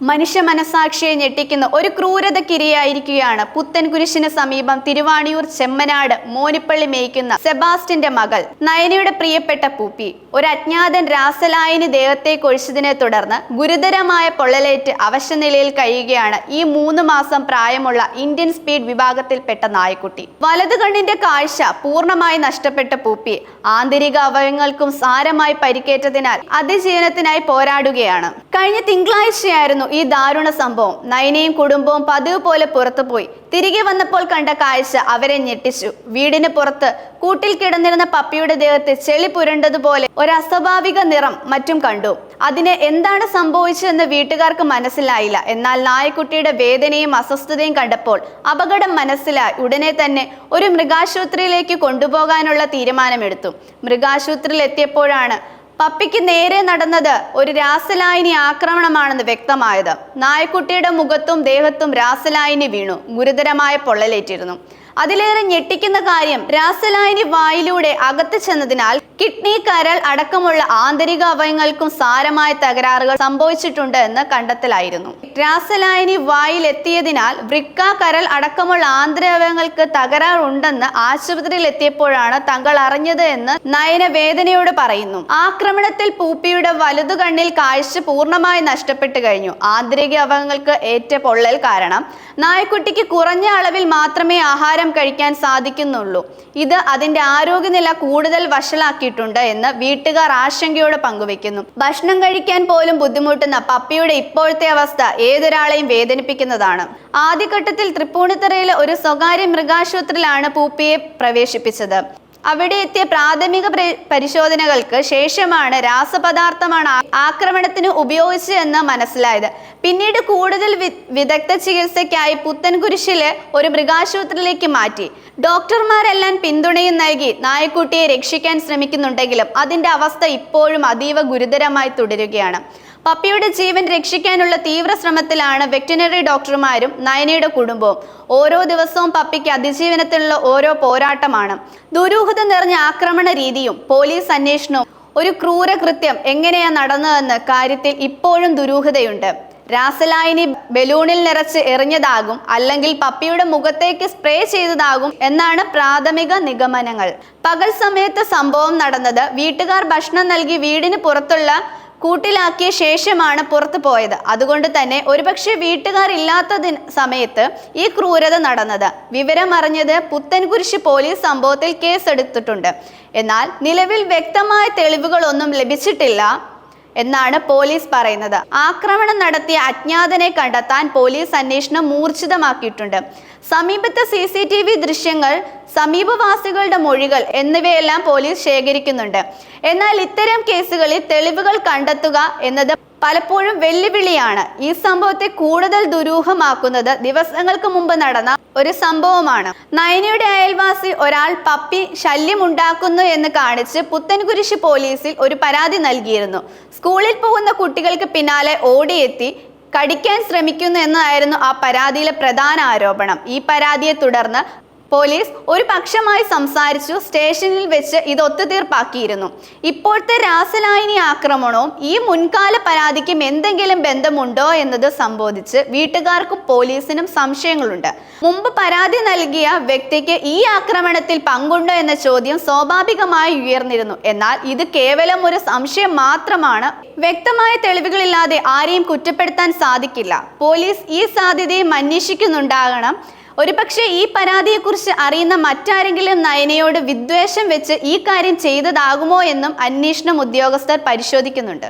മനുഷ്യ മനസാക്ഷിയെ ഞെട്ടിക്കുന്ന ഒരു ക്രൂരതക്കിരയായിരിക്കുകയാണ് പുത്തൻകുരിശിന് സമീപം തിരുവാണിയൂർ ചെമ്മനാട് മോനിപ്പള്ളി മേയ്ക്കുന്ന സെബാസ്റ്റിന്റെ മകൾ നയനയുടെ പ്രിയപ്പെട്ട പൂപ്പി. ഒരു അജ്ഞാതൻ രാസലായനി ദേഹത്തെ കൊഴിച്ചതിനെ തുടർന്ന് ഗുരുതരമായ പൊള്ളലേറ്റ് അവശനിലയിൽ കഴിയുകയാണ് ഈ മൂന്ന് മാസം പ്രായമുള്ള ഇന്ത്യൻ സ്പീഡ് വിഭാഗത്തിൽപ്പെട്ട നായക്കുട്ടി. വലതു കണ്ണിന്റെ കാഴ്ച പൂർണമായി നഷ്ടപ്പെട്ട പൂപ്പി. ആന്തരിക അവയവങ്ങൾക്കും സാരമായി പരിക്കേറ്റതിനാൽ അതിജീവനത്തിനായി പോരാടുകയാണ്. കഴിഞ്ഞ തിങ്കളാഴ്ചയായിരുന്നു ഈ ദാരുണ സംഭവം. നയനയും കുടുംബവും പതിവ് പോലെ പുറത്തുപോയി തിരികെ വന്നപ്പോൾ കണ്ട കാഴ്ച അവരെ ഞെട്ടിച്ചു. വീടിന് പുറത്ത് കൂട്ടിൽ കിടന്നിരുന്ന പപ്പിയുടെ ദേഹത്ത് ചെളി പുരണ്ടതുപോലെ ഒരു അസ്വാഭാവിക നിറം മറ്റും കണ്ടു. അതിന് എന്താണ് സംഭവിച്ചതെന്ന് വീട്ടുകാർക്ക് മനസ്സിലായില്ല. എന്നാൽ നായക്കുട്ടിയുടെ വേദനയും അസ്വസ്ഥതയും കണ്ടപ്പോൾ അപകടം മനസ്സിലായി. ഉടനെ തന്നെ ഒരു മൃഗാശുപത്രിയിലേക്ക് കൊണ്ടുപോകാനുള്ള തീരുമാനമെടുത്തു. മൃഗാശുപത്രിയിൽ എത്തിയപ്പോഴാണ് പപ്പിക്ക് നേരെ നടന്നത് ഒരു രാസലായിനി ആക്രമണമാണെന്ന് വ്യക്തമായത്. നായക്കുട്ടിയുടെ മുഖത്തും ദേഹത്തും രാസലായിനി വീണു. ഗുരുതരമായ പൊള്ളലേറ്റിരുന്നു. അതിലേറെ ഞെട്ടിക്കുന്ന കാര്യം രാസലായനി വായിലൂടെ അകത്ത് ചെന്നതിനാൽ കിഡ്നി കരൾ അടക്കമുള്ള ആന്തരിക അവയങ്ങൾക്കും സാരമായ തകരാറുകൾ സംഭവിച്ചിട്ടുണ്ട് എന്ന് കണ്ടെത്തലായിരുന്നു. രാസലായനി വായിലെത്തിയതിനാൽ വൃക്ക കരൾ അടക്കമുള്ള ആന്തരാവയവങ്ങൾക്ക് തകരാറുണ്ടെന്ന് ആശുപത്രിയിൽ എത്തിയപ്പോഴാണ് തങ്ങൾ അറിഞ്ഞത് എന്ന് നയന വേദനയോട് പറയുന്നു. ആക്രമണത്തിൽ പൂപ്പിയുടെ വലതു കണ്ണിൽ കാഴ്ച പൂർണമായി നഷ്ടപ്പെട്ടു കഴിഞ്ഞു. ആന്തരിക അവയവങ്ങൾക്ക് ഏറ്റ പൊള്ളൽ കാരണം നായക്കുട്ടിക്ക് കുറഞ്ഞ അളവിൽ മാത്രമേ ആഹാരം കഴിക്കാൻ സാധിക്കുന്നുള്ളൂ. ഇത് അതിന്റെ ആരോഗ്യനില കൂടുതൽ വഷളാക്കിയിട്ടുണ്ട് എന്ന് വീട്ടുകാർ ആശങ്കയോടെ പങ്കുവെക്കുന്നു ഭക്ഷണം കഴിക്കാൻ പോലും ബുദ്ധിമുട്ടുന്ന പപ്പിയുടെ ഇപ്പോഴത്തെ അവസ്ഥ ഏതൊരാളെയും വേദനിപ്പിക്കുന്നതാണ്. ആദ്യഘട്ടത്തിൽ തൃപ്പൂണിത്തറയിലെ ഒരു സ്വകാര്യ മൃഗാശുപത്രിയിലാണ് പൂപ്പിയെ പ്രവേശിപ്പിച്ചത്. അവിടെ എത്തിയ പ്രാഥമിക പരി- പരിശോധനകൾക്ക് ശേഷമാണ് രാസപദാർത്ഥമാണ് ആക്രമണത്തിന് ഉപയോഗിച്ചതെന്ന് മനസ്സിലായത്. പിന്നീട് കൂടുതൽ വിദഗ്ധ ചികിത്സയ്ക്കായി പുത്തൻകുരിശിലെ ഒരു മൃഗാശുപത്രിയിലേക്ക് മാറ്റി. ഡോക്ടർമാരെല്ലാം പിന്തുണയും നൽകി നായക്കുട്ടിയെ രക്ഷിക്കാൻ ശ്രമിക്കുന്നുണ്ടെങ്കിലും അതിന്റെ അവസ്ഥ ഇപ്പോഴും അതീവ ഗുരുതരമായി തുടരുകയാണ്. പപ്പിയുടെ ജീവൻ രക്ഷിക്കാനുള്ള തീവ്ര ശ്രമത്തിലാണ് വെറ്റിനറി ഡോക്ടർമാരും നയനയുടെ കുടുംബവും. ഓരോ ദിവസവും പപ്പിക്ക് അതിജീവനത്തിനുള്ള ഓരോ പോരാട്ടമാണ്. ദുരൂഹത നിറഞ്ഞ ആക്രമണ രീതിയും പോലീസ് അന്വേഷണവും ഒരു ക്രൂരകൃത്യം എങ്ങനെയാ നടന്നതെന്ന് കാര്യത്തിൽ ഇപ്പോഴും ദുരൂഹതയുണ്ട്. രാസലായിനി ബലൂണിൽ നിറച്ച് എറിഞ്ഞതാകും അല്ലെങ്കിൽ പപ്പിയുടെ മുഖത്തേക്ക് സ്പ്രേ ചെയ്തതാകും എന്നാണ് പ്രാഥമിക നിഗമനങ്ങൾ. പകൽ സമയത്ത് സംഭവം നടന്നത് വീട്ടുകാർ ഭക്ഷണം നൽകി വീടിന് പുറത്തുള്ള കൂട്ടിലാക്കിയ ശേഷമാണ് പുറത്തു പോയത്. അതുകൊണ്ട് തന്നെ ഒരുപക്ഷെ വീട്ടുകാർ ഇല്ലാത്ത സമയത്ത് ഈ ക്രൂരത നടന്നത്. വിവരമറിഞ്ഞത് പുത്തൻകുരിശ് പോലീസ് സംഭവത്തിൽ കേസെടുത്തിട്ടുണ്ട്. എന്നാൽ നിലവിൽ വ്യക്തമായ തെളിവുകളൊന്നും ലഭിച്ചിട്ടില്ല എന്നാണ് പോലീസ് പറയുന്നത്. ആക്രമണം നടത്തിയ അജ്ഞാതനെ കണ്ടെത്താൻ പോലീസ് അന്വേഷണം മൂർച്ഛിതമാക്കിയിട്ടുണ്ട്. സമീപത്തെ സി ദൃശ്യങ്ങൾ സമീപവാസികളുടെ മൊഴികൾ എന്നിവയെല്ലാം പോലീസ് ശേഖരിക്കുന്നുണ്ട്. എന്നാൽ ഇത്തരം കേസുകളിൽ തെളിവുകൾ കണ്ടെത്തുക എന്നത് പലപ്പോഴും വെല്ലുവിളിയാണ്. ഈ സംഭവത്തെ കൂടുതൽ ദുരൂഹമാക്കുന്നത് ദിവസങ്ങൾക്ക് മുമ്പ് നടന്ന ഒരു സംഭവമാണ്. നയനയുടെ അയൽവാസി ഒരാൾ പപ്പി ശല്യമുണ്ടാക്കുന്നു എന്ന് കാണിച്ച് പുത്തൻകുരിശ് പോലീസിൽ ഒരു പരാതി നൽകിയിരുന്നു. സ്കൂളിൽ പോകുന്ന കുട്ടികൾക്ക് പിന്നാലെ ഓടിയെത്തി കടിക്കാൻ ശ്രമിക്കുന്നു എന്നായിരുന്നു ആ പരാതിയിലെ പ്രധാന ആരോപണം. ഈ പരാതിയെ തുടർന്ന് പോലീസ് ഒരു പക്ഷമായി സംസാരിച്ചു സ്റ്റേഷനിൽ വെച്ച് ഇത് ഒത്തുതീർപ്പാക്കിയിരുന്നു. ഇപ്പോഴത്തെ രാസലായനി ആക്രമണവും ഈ മുൻകാല പരാതിക്കും എന്തെങ്കിലും ബന്ധമുണ്ടോ എന്നത് സംബോധിച്ച് വീട്ടുകാർക്കും പോലീസിനും സംശയങ്ങളുണ്ട്. മുമ്പ് പരാതി നൽകിയ വ്യക്തിക്ക് ഈ ആക്രമണത്തിൽ പങ്കുണ്ടോ എന്ന ചോദ്യം സ്വാഭാവികമായി ഉയർന്നിരുന്നു. എന്നാൽ ഇത് കേവലം ഒരു സംശയം മാത്രമാണ്. വ്യക്തമായ തെളിവുകളില്ലാതെ ആരെയും കുറ്റപ്പെടുത്താൻ സാധിക്കില്ല. പോലീസ് ഈ സാധ്യതയും അന്വേഷിക്കുന്നുണ്ടാകണം. ഒരുപക്ഷെ ഈ പരാതിയെക്കുറിച്ച് അറിയുന്ന മറ്റാരെങ്കിലും നയനയോട് വിദ്വേഷം വെച്ച് ഈ കാര്യം ചെയ്തതാകുമോ എന്നും അന്വേഷണം ഉദ്യോഗസ്ഥർ പരിശോധിക്കുന്നുണ്ട്.